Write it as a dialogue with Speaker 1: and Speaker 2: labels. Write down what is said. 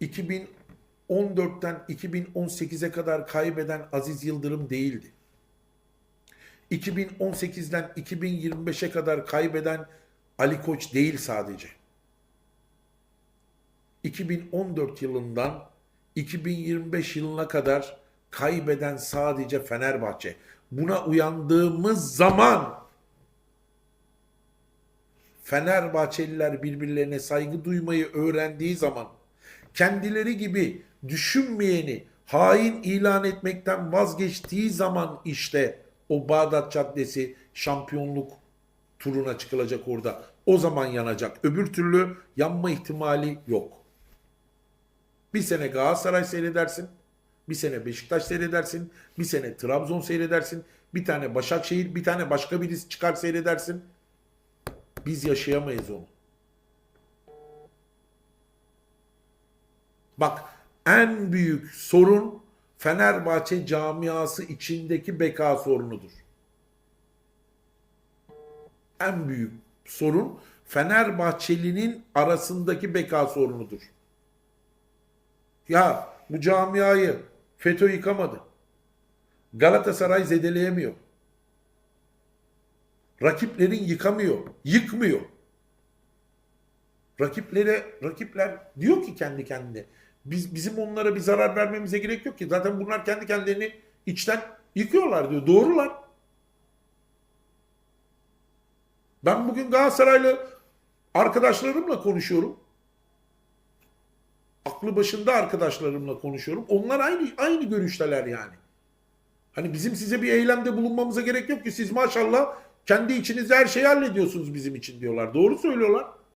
Speaker 1: 2014'ten 2018'e kadar kaybeden Aziz Yıldırım değildi. 2018'den 2025'e kadar kaybeden Ali Koç değil sadece. 2014 yılından 2025 yılına kadar kaybeden sadece Fenerbahçe. Buna uyandığımız zaman Fenerbahçeliler birbirlerine saygı duymayı öğrendiği zaman kendileri gibi düşünmeyeni hain ilan etmekten vazgeçtiği zaman işte o Bağdat Caddesi şampiyonluk turuna çıkılacak orada. O zaman yanacak. Öbür türlü yanma ihtimali yok. Bir sene Galatasaray seyredersin. Bir sene Beşiktaş seyredersin. Bir sene Trabzon seyredersin. Bir tane Başakşehir, bir tane başka birisi çıkar seyredersin. Biz yaşayamayız onu. Bak en büyük sorun Fenerbahçe camiası içindeki beka sorunudur. En büyük sorun Fenerbahçelinin arasındaki beka sorunudur. Ya bu camiayı FETÖ yıkamadı. Galatasaray zedeleyemiyor. Rakiplerin yıkamıyor, yıkmıyor. Rakiplere rakipler diyor ki kendi kendine biz bizim onlara bir zarar vermemize gerek yok ki. Zaten bunlar kendi kendilerini içten yıkıyorlar diyor. Doğrular. Ben bugün Galatasaraylı arkadaşlarımla konuşuyorum. Aklı başında arkadaşlarımla konuşuyorum. Onlar aynı aynı görüşteler yani. Hani bizim size bir eylemde bulunmamıza gerek yok ki siz maşallah kendi içinizde her şeyi hallediyorsunuz bizim için diyorlar. Doğru söylüyorlar.